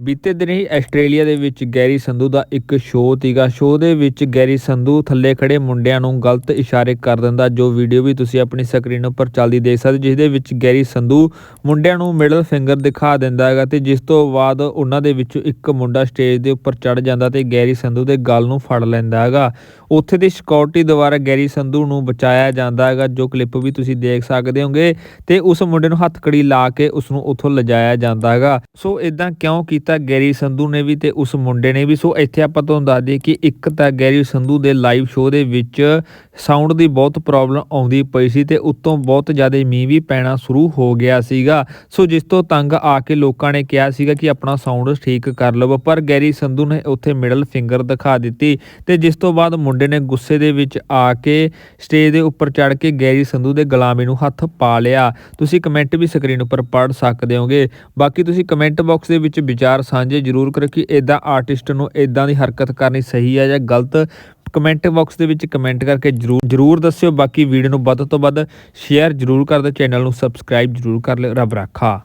ਬੀਤੇ ਦਿਨ ਹੀ ਆਸਟ੍ਰੇਲੀਆ ਦੇ ਵਿੱਚ ਗੈਰੀ ਸੰਧੂ ਦਾ ਇੱਕ ਸ਼ੋਅ ਤੀਗਾ। ਸ਼ੋਅ ਦੇ ਵਿੱਚ ਗੈਰੀ ਸੰਧੂ ਥੱਲੇ ਖੜੇ ਮੁੰਡਿਆਂ ਨੂੰ ਗਲਤ ਇਸ਼ਾਰੇ ਕਰ ਦਿੰਦਾ, ਜੋ ਵੀਡੀਓ ਵੀ ਤੁਸੀਂ ਆਪਣੀ ਸਕਰੀਨ ਉੱਪਰ ਚੱਲਦੀ ਦੇਖ ਸਕਦੇ ਜਿਸ ਦੇ ਵਿੱਚ ਗੈਰੀ ਸੰਧੂ ਮੁੰਡਿਆਂ ਨੂੰ ਮਿਡਲ ਫਿੰਗਰ ਦਿਖਾ ਦਿੰਦਾ ਹੈਗਾ ਤੇ ਜਿਸ ਤੋਂ ਬਾਅਦ ਉਹਨਾਂ ਦੇ ਵਿੱਚੋਂ ਇੱਕ ਮੁੰਡਾ ਸਟੇਜ ਦੇ ਉੱਪਰ ਚੜ ਜਾਂਦਾ ਤੇ ਗੈਰੀ ਸੰਧੂ ਦੇ ਗਲ ਨੂੰ ਫੜ ਲੈਂਦਾ ਹੈਗਾ। ਉੱਥੇ ਦੀ ਸਿਕਿਉਰਿਟੀ ਦੁਆਰਾ ਗੈਰੀ ਸੰਧੂ ਨੂੰ ਬਚਾਇਆ ਜਾਂਦਾ ਹੈਗਾ, ਜੋ ਕਲਿੱਪ ਵੀ ਤੁਸੀਂ ਦੇਖ ਸਕਦੇ ਹੋਗੇ ਤੇ ਉਸ ਮੁੰਡੇ ਨੂੰ ਹੱਥਕੜੀ ਲਾ ਕੇ ਉਸ ਨੂੰ ਉੱਥੋਂ ਲਿਜਾਇਆ ਜਾਂਦਾ ਹੈਗਾ। ਸੋ ਇਦਾਂ ਕਿਉਂ ਤਾਂ ਗੈਰੀ ਸੰਧੂ ਨੇ ਵੀ ਤੇ ਉਸ ਮੁੰਡੇ ਨੇ ਵੀ। ਸੋ ਇੱਥੇ ਆਪਾਂ ਤੁਹਾਨੂੰ ਦੱਸ ਦਈਏ ਕਿ ਇੱਕ ਤਾਂ ਗੈਰੀ ਸੰਧੂ ਦੇ ਲਾਈਵ ਸ਼ੋਅ ਦੇ ਵਿੱਚ ਸਾਊਂਡ ਦੀ ਬਹੁਤ ਪ੍ਰੋਬਲਮ ਆਉਂਦੀ ਪਈ ਸੀ ਤੇ ਉੱਤੋਂ ਬਹੁਤ ਜ਼ਿਆਦਾ ਮੀਂਹ ਵੀ ਪੈਣਾ ਸ਼ੁਰੂ ਹੋ ਗਿਆ ਸੀਗਾ। ਸੋ ਜਿਸ ਤੋਂ ਤੰਗ ਆ ਕੇ ਲੋਕਾਂ ਨੇ ਕਿਹਾ ਸੀਗਾ ਕਿ ਆਪਣਾ ਸਾਊਂਡ ਠੀਕ ਕਰ ਲਵੋ, ਪਰ ਗੈਰੀ ਸੰਧੂ ਨੇ ਉੱਥੇ ਮਿਡਲ ਫਿੰਗਰ ਦਿਖਾ ਦਿੱਤੀ ਤੇ ਜਿਸ ਤੋਂ ਬਾਅਦ ਮੁੰਡੇ ਨੇ ਗੁੱਸੇ ਦੇ ਵਿੱਚ ਆ ਕੇ ਸਟੇਜ ਦੇ ਉੱਪਰ ਚੜ ਕੇ ਗੈਰੀ ਸੰਧੂ ਦੇ ਗੁਲਾਮੀ ਨੂੰ ਹੱਥ ਪਾ ਲਿਆ। ਤੁਸੀਂ ਕਮੈਂਟ ਵੀ ਸਕਰੀਨ ਉੱਪਰ ਪੜ੍ਹ ਸਕਦੇ ਹੋਗੇ। ਬਾਕੀ ਤੁਸੀਂ ਕਮੈਂਟ ਬਾਕਸ ਦੇ ਵਿੱਚ ਵਿਚਾਰ ਵਿਚਾਰ ਸਾਂਝੇ ਜ਼ਰੂਰ ਕਰੋ ਕਿ ਇਦਾਂ ਆਰਟਿਸਟ ਨੂੰ ਇਦਾਂ ਦੀ ਹਰਕਤ ਕਰਨੀ ਸਹੀ ਹੈ ਜਾਂ ਗਲਤ। ਕਮੈਂਟ ਬਾਕਸ ਦੇ ਵਿੱਚ ਕਮੈਂਟ ਕਰਕੇ ਜਰੂਰ ਜਰੂਰ ਦੱਸਿਓ। ਬਾਕੀ ਵੀਡੀਓ ਨੂੰ ਵੱਧ ਤੋਂ ਵੱਧ ਸ਼ੇਅਰ ਜਰੂਰ ਕਰ ਦਿਓ। ਚੈਨਲ ਨੂੰ ਸਬਸਕ੍ਰਾਈਬ ਜਰੂਰ ਕਰ ਲਿਓ। ਰੱਬ ਰਾਖਾ।